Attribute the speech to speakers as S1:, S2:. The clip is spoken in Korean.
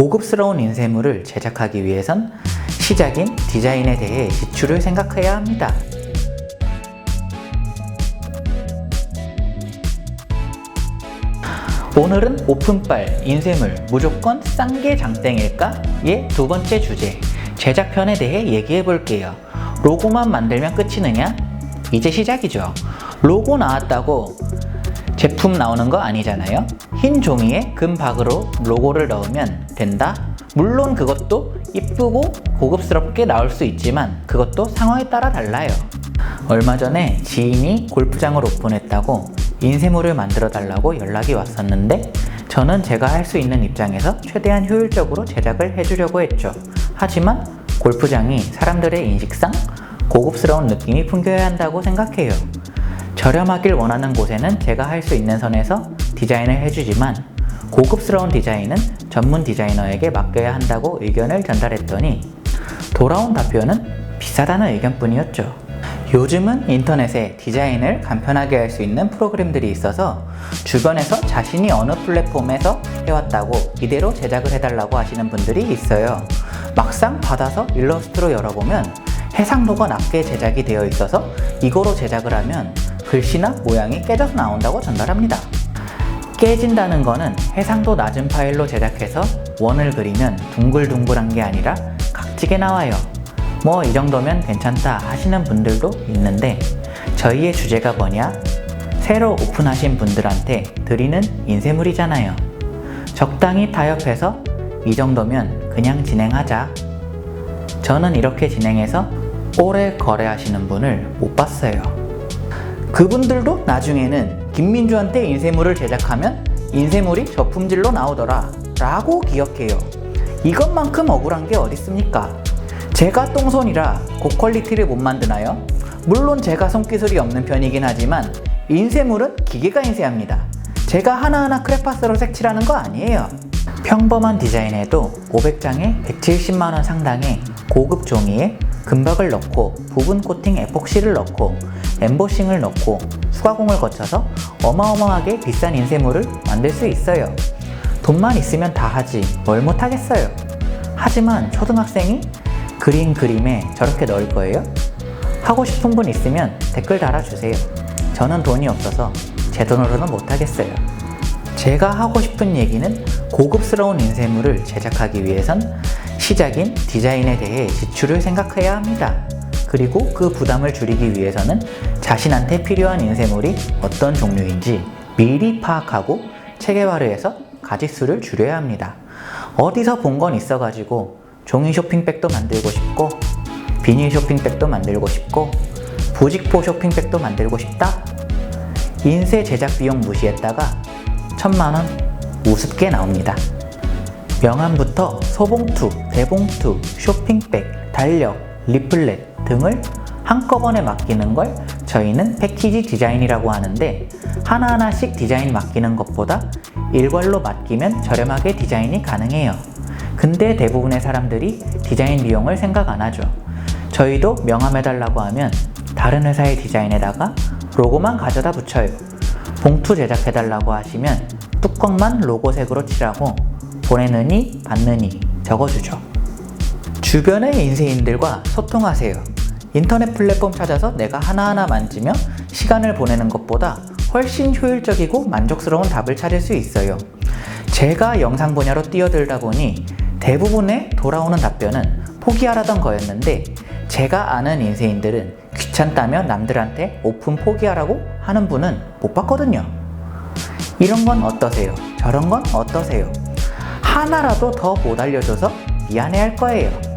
S1: 고급스러운 인쇄물을 제작하기 위해선 시작인 디자인에 대해 지출을 생각해야 합니다. 오늘은 오픈빨, 인쇄물, 무조건 싼 게 장땡일까? 의 두 번째 주제, 제작편에 대해 얘기해 볼게요. 로고만 만들면 끝이느냐? 이제 시작이죠. 로고 나왔다고 제품 나오는 거 아니잖아요. 흰 종이에 금박으로 로고를 넣으면 된다? 물론 그것도 이쁘고 고급스럽게 나올 수 있지만 그것도 상황에 따라 달라요. 얼마 전에 지인이 골프장을 오픈했다고 인쇄물을 만들어 달라고 연락이 왔었는데 저는 제가 할 수 있는 입장에서 최대한 효율적으로 제작을 해주려고 했죠. 하지만 골프장이 사람들의 인식상 고급스러운 느낌이 풍겨야 한다고 생각해요. 저렴하길 원하는 곳에는 제가 할 수 있는 선에서 디자인을 해주지만 고급스러운 디자인은 전문 디자이너에게 맡겨야 한다고 의견을 전달했더니 돌아온 답변은 비싸다는 의견뿐이었죠. 요즘은 인터넷에 디자인을 간편하게 할 수 있는 프로그램들이 있어서 주변에서 자신이 어느 플랫폼에서 해왔다고 이대로 제작을 해달라고 하시는 분들이 있어요. 막상 받아서 일러스트로 열어보면 해상도가 낮게 제작이 되어 있어서 이거로 제작을 하면 글씨나 모양이 깨져서 나온다고 전달합니다. 깨진다는 거는 해상도 낮은 파일로 제작해서 원을 그리면 둥글둥글한 게 아니라 각지게 나와요. 뭐 이 정도면 괜찮다 하시는 분들도 있는데 저희의 주제가 뭐냐? 새로 오픈하신 분들한테 드리는 인쇄물이잖아요. 적당히 타협해서 이 정도면 그냥 진행하자. 저는 이렇게 진행해서 오래 거래하시는 분을 못 봤어요. 그분들도 나중에는 김민주한테 인쇄물을 제작하면 인쇄물이 저품질로 나오더라 라고 기억해요. 이것만큼 억울한 게 어딨습니까? 제가 똥손이라 고퀄리티를 못 만드나요? 물론 제가 손기술이 없는 편이긴 하지만 인쇄물은 기계가 인쇄합니다. 제가 하나하나 크레파스로 색칠하는 거 아니에요. 평범한 디자인에도 500장에 170만원 상당의 고급 종이에 금박을 넣고 부분 코팅 에폭시를 넣고 엠보싱을 넣고 수가공을 거쳐서 어마어마하게 비싼 인쇄물을 만들 수 있어요. 돈만 있으면 다 하지 뭘 못하겠어요. 하지만 초등학생이 그린 그림에 저렇게 넣을 거예요? 하고 싶은 분 있으면 댓글 달아주세요. 저는 돈이 없어서 제 돈으로는 못하겠어요. 제가 하고 싶은 얘기는 고급스러운 인쇄물을 제작하기 위해선 시작인 디자인에 대해 지출을 생각해야 합니다. 그리고 그 부담을 줄이기 위해서는 자신한테 필요한 인쇄물이 어떤 종류인지 미리 파악하고 체계화를 가짓수를 줄여야 합니다. 어디서 본 건 있어가지고 종이 쇼핑백도 만들고 싶고 비닐 쇼핑백도 만들고 싶고 부직포 쇼핑백도 만들고 싶다? 인쇄 제작 비용 무시했다가 천만원 우습게 나옵니다. 명함부터 소봉투, 대봉투, 쇼핑백, 달력, 리플렛 등을 한꺼번에 맡기는 걸 저희는 패키지 디자인이라고 하는데 하나하나씩 디자인 맡기는 것보다 일괄로 맡기면 저렴하게 디자인이 가능해요. 근데 대부분의 사람들이 디자인 비용을 생각 안 하죠. 저희도 명함해달라고 하면 다른 회사의 디자인에다가 로고만 가져다 붙여요. 봉투 제작해달라고 하시면 뚜껑만 로고색으로 칠하고 보내느니 받느니 적어주죠. 주변의 인쇄인들과 소통하세요. 인터넷 플랫폼 찾아서 내가 하나하나 만지며 시간을 보내는 것보다 훨씬 효율적이고 만족스러운 답을 찾을 수 있어요. 제가 영상 분야로 뛰어들다 보니 대부분의 돌아오는 답변은 포기하라던 거였는데 제가 아는 인쇄인들은 귀찮다며 남들한테 오픈 포기하라고 하는 분은 못 봤거든요. 이런 건 어떠세요? 저런 건 어떠세요? 하나라도 더 못 알려줘서 미안해 할 거예요.